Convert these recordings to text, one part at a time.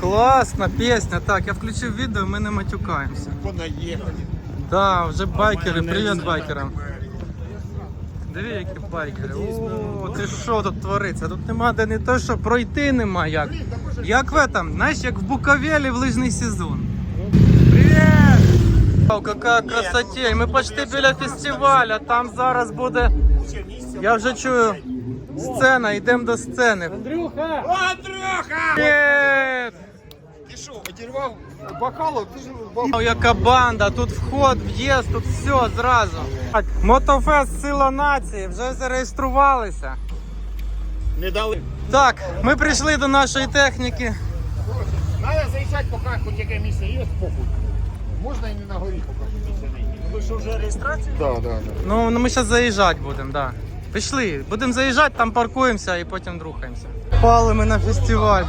Класна пісня. Так, я включив відео, ми не матюкаємося. Понаїхали. Да, вже байкери, привіт байкерам. Диви, які байкери. О, це що тут твориться? Тут нема де не то, що пройти нема як. Як в этом, знаєш, як в Буковелі в лижний сезон. Привіт! Вау, яка красота! Ми почти біля фестиваля, там зараз буде. Я вже чую сцена, йдемо до сцени. Андрюха! Привіт! Ти що, одірвав бокалу? О, яка банда, тут вход, в'їзд, тут все зразу. Мотофест Сила нації, вже зареєструвалися. Не дали. Так, ми прийшли до нашої техніки. Надо заїжджати, поки хоч яке місце є, похуй. Можна і не на горі, поки місце не є. Ви що вже реєстрація? Да, да, да. Ну, ну ми зараз заїжджати будемо, да. Пішли, будемо заїжджати, там паркуємося і потім рухаємося. Пали ми на фестиваль.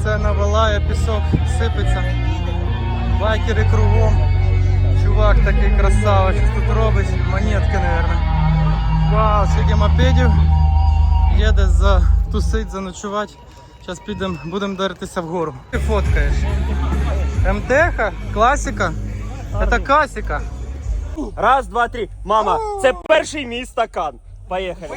Сцена вилає, пісок сипеться. Байкери кругом. Чувак такий красавець, що тут робить. Монетки, мабуть. Вау, скільки мопедів. Їде затусить, заночувати. Зараз підемо, будемо дертися вгору. Ти фоткаєш. МТХ, класика. Це класика. Раз, два, три. Мама, це перший мій стакан. Поїхали.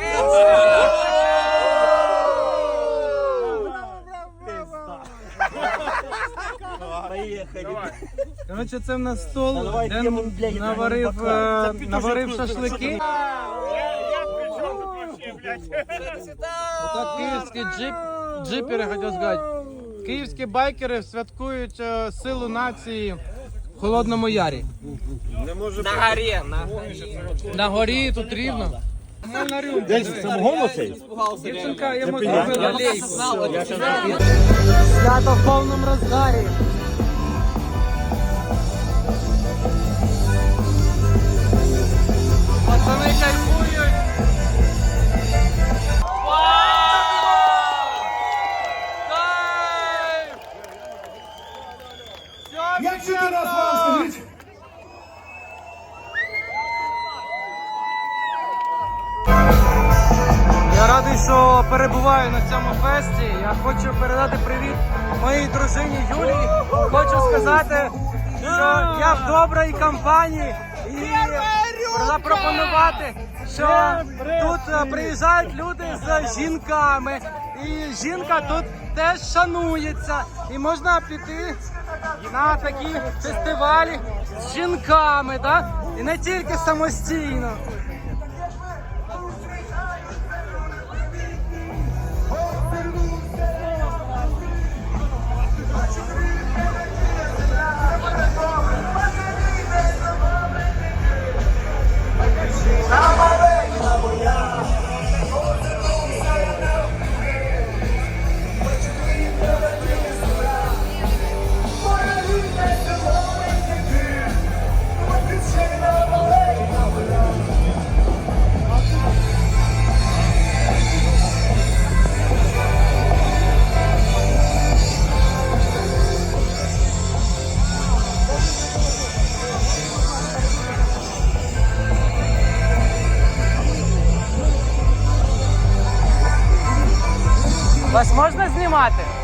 Поїхали. Коротше, це в нас стол, давай де тему, блядь, наварив, е, наварив шашлики. Отак київські джип, джипери, хотів сказати. Київські байкери святкують е, силу нації Холодному Ярі. На горі, на На горі тут рівно. Нормальна рюмка. диви. Самогон оцей? Дівчинка йому зробила лейку. Свято в повному розгарі. Компанії і запропонувати, що тут е, приїжджають люди з жінками, і жінка тут теж шанується. І можна піти на такі фестивалі з жінками, да? і не тільки самостійно. працювати.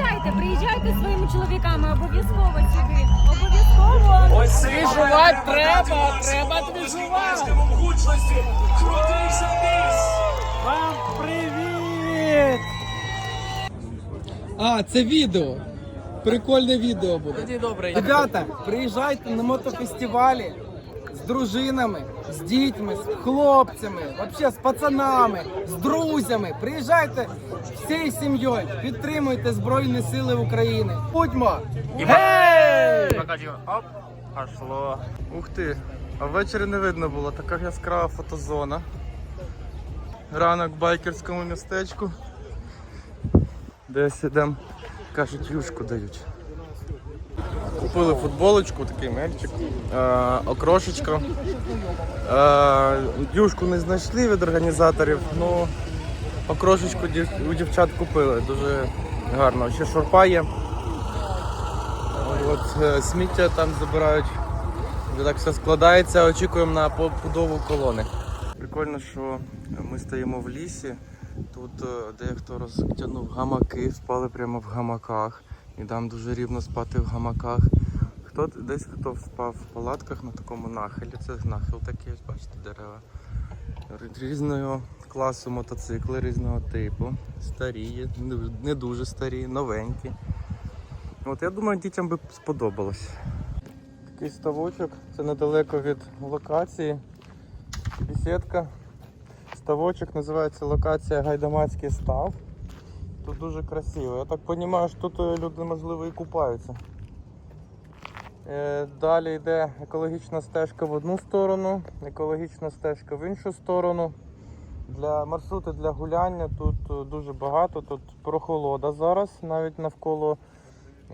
приїжджайте, приїжджайте своїми чоловіками, обов'язково сюди. Обов'язково. Ось Свіжувати треба, треба свіжувати. Крутися вниз. Вам привіт! А, це відео. Прикольне відео буде. Тоді добре. Ребята, приїжджайте на мотофестивалі з дружинами з дітьми, з хлопцями, вообще з пацанами, з друзями. Приїжджайте всією сім'єю, підтримуйте Збройні Сили України. Будьмо! Гей! Оп, пошло. Ух ти, а ввечері не видно було, така яскрава фотозона. Ранок в байкерському містечку. Десь ідемо, кажуть, юшку дають. Купили футболочку, такий мельчик, е, окрошечко. Е, юшку не знайшли від організаторів, ну окрошечку у дівчат купили. Дуже гарно. Ще шурпа є. От е, сміття там забирають. Вже так все складається, очікуємо на побудову колони. Прикольно, що ми стоїмо в лісі. Тут е, дехто розтягнув гамаки, спали прямо в гамаках. І там дуже рівно спати в гамаках. Хто десь хто спав в палатках на такому нахилі. Це нахил такий, ось бачите, дерева. Різного класу мотоцикли, різного типу. Старі, не- не дуже старі, новенькі. От я думаю, дітям би сподобалось. Такий ставочок, це недалеко від локації. Бесідка. Ставочок називається локація Гайдамацький став. Тут дуже красиво. Я так розумію, що тут е, люди можливо і купаються. Е, Далі йде екологічна стежка в одну сторону, екологічна стежка в іншу сторону. Для маршрути для гуляння тут е, дуже багато. Тут прохолода зараз, навіть навколо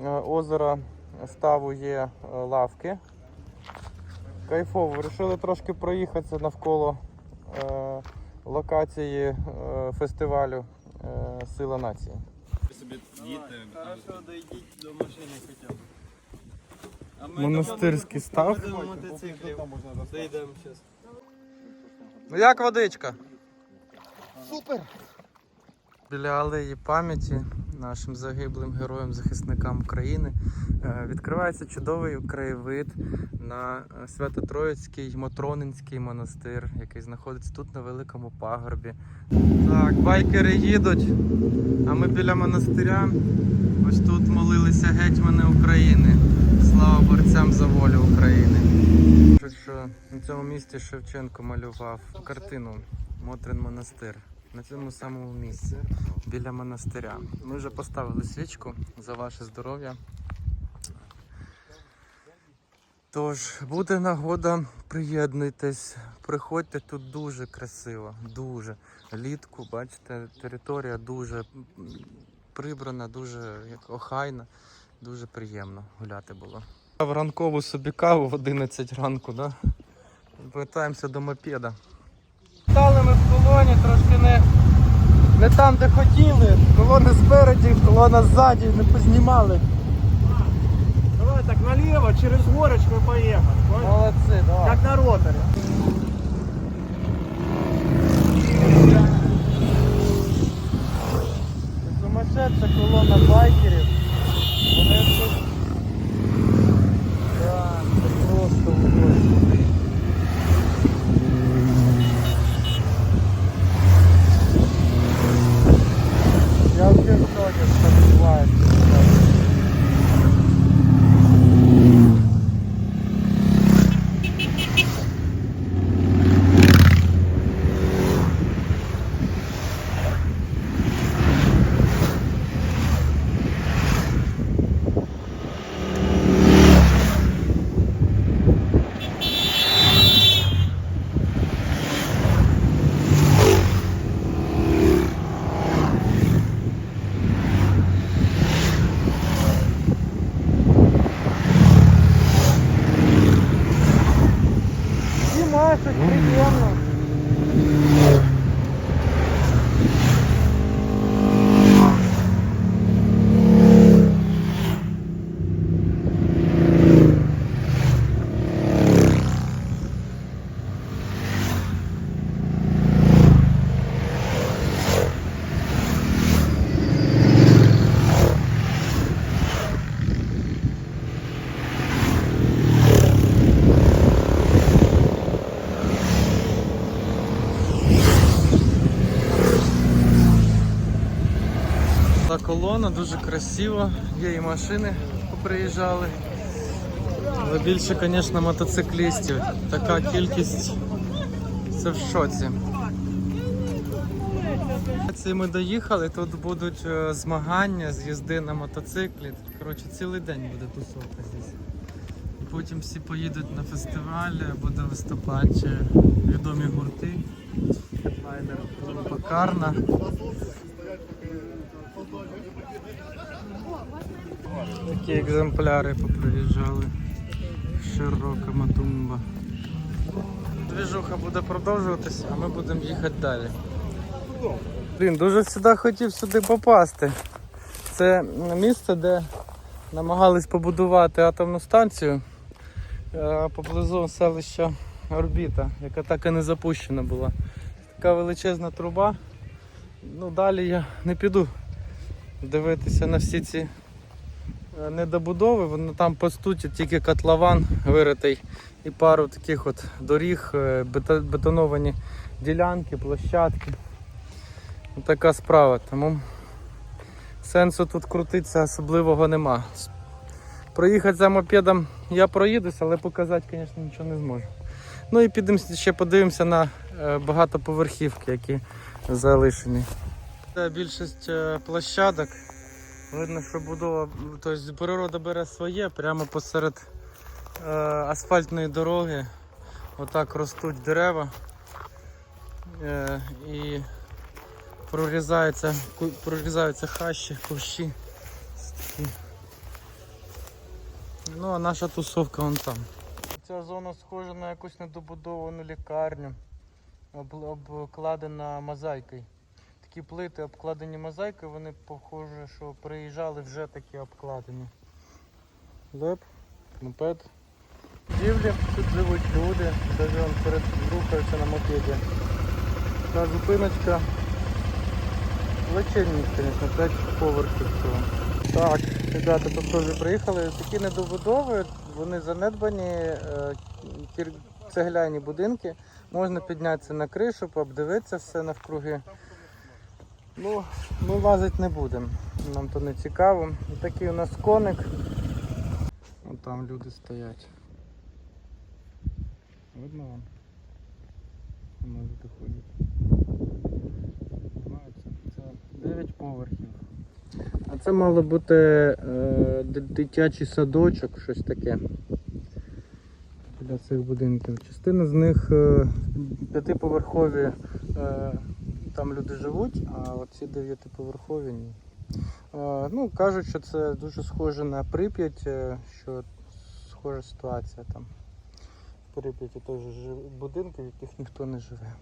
е, озера ставу є лавки. Кайфово, вирішили трошки проїхатися навколо е, локації е, фестивалю е, Сила нації. Хорошо, дойдіть до машини хоча б. Монастирський став. мотоциклів. Зараз. Ну як водичка? Супер. Біля алеї пам'яті нашим загиблим героям, захисникам України е, відкривається чудовий краєвид на е, Свято-Троїцький Мотронинський монастир, який знаходиться тут на великому пагорбі. Так, байкери їдуть, а ми біля монастиря. Ось тут молилися гетьмани України. Слава борцям за волю України. Що на цьому місці Шевченко малював картину Мотрин монастир. На цьому самому місці, біля монастиря. Ми вже поставили свічку за ваше здоров'я. Тож, буде нагода, приєднуйтесь, приходьте тут дуже красиво, дуже. Літку, бачите, територія дуже прибрана, дуже охайна, дуже приємно гуляти було. В ранкову собі каву в 11 ранку, да? Повертаємося до мопеда. Стали ми в колоні, трошки не, не там, де хотіли. Колона спереді, колона ззаді, не познімали. Давай так наліво, через горочку і поїхали. Молодці, давай. Як на роторі. Сумасшедша колона байкерів. Вони тут. Так, це просто Барселона, дуже красиво. Є і машини поприїжджали. Але більше, звісно, мотоциклістів. Така кількість це в шоці. Ми доїхали, тут будуть е, змагання з їзди на мотоциклі. Коротше, цілий день буде тусовка здесь. Потім всі поїдуть на фестиваль, буде виступати відомі гурти. Лайнер Покарна. Такі екземпляри поприїжджали. Широка матумба. Двіжуха буде продовжуватися, а ми будемо їхати далі. Блін, дуже сюди хотів сюди попасти. Це місце, де намагались побудувати атомну станцію е, поблизу селища Орбіта, яка так і не запущена була. Така величезна труба. Ну, далі я не піду дивитися на всі ці недобудови. Воно там по суті тільки котлован виритий і пару таких от доріг, е, бетоновані ділянки, площадки. Ну, Така справа. Тому сенсу тут крутитися особливого нема. Проїхати за мопедом я проїдусь, але показати, звісно, нічого не зможу. Ну і підемо ще подивимося на е, багатоповерхівки, які залишені. Це більшість е, площадок. Видно, що будова, тобто природа бере своє прямо посеред е, асфальтної дороги. Отак ростуть дерева. Е, і прорізаються, прорізаються хащі, кущі. Ну, а наша тусовка вон там. Ця зона схожа на якусь недобудовану лікарню, об- обкладена мозаїкою. Такі плити обкладені мозаїкою, вони похоже, що приїжджали вже такі обкладені. Леп, мопед. Будівлі, тут живуть люди, навіть вон перед рухаються на мопеді. Та зупиночка. Величезність, звісно, 5 поверхів цього. Так, ребята, тут теж приїхали. Такі недобудови, вони занедбані, е, цегляні будинки. Можна піднятися на кришу, пообдивитися все навкруги. Ну, ми лазити не будемо. Нам то не цікаво. Такий у нас коник. Вон там люди стоять. Видно вам? Там люди ходять. Це 9 поверхів. А це мало бути е, дитячий садочок, щось таке. Для цих будинків. Частина з них е, п'ятиповерхові, е, там люди живуть, а оці дев'ятиповерхові ні. Ну, Кажуть, що це дуже схоже на Прип'ять, е, що схожа ситуація там. В Прип'яті теж будинки, в яких ніхто не живе.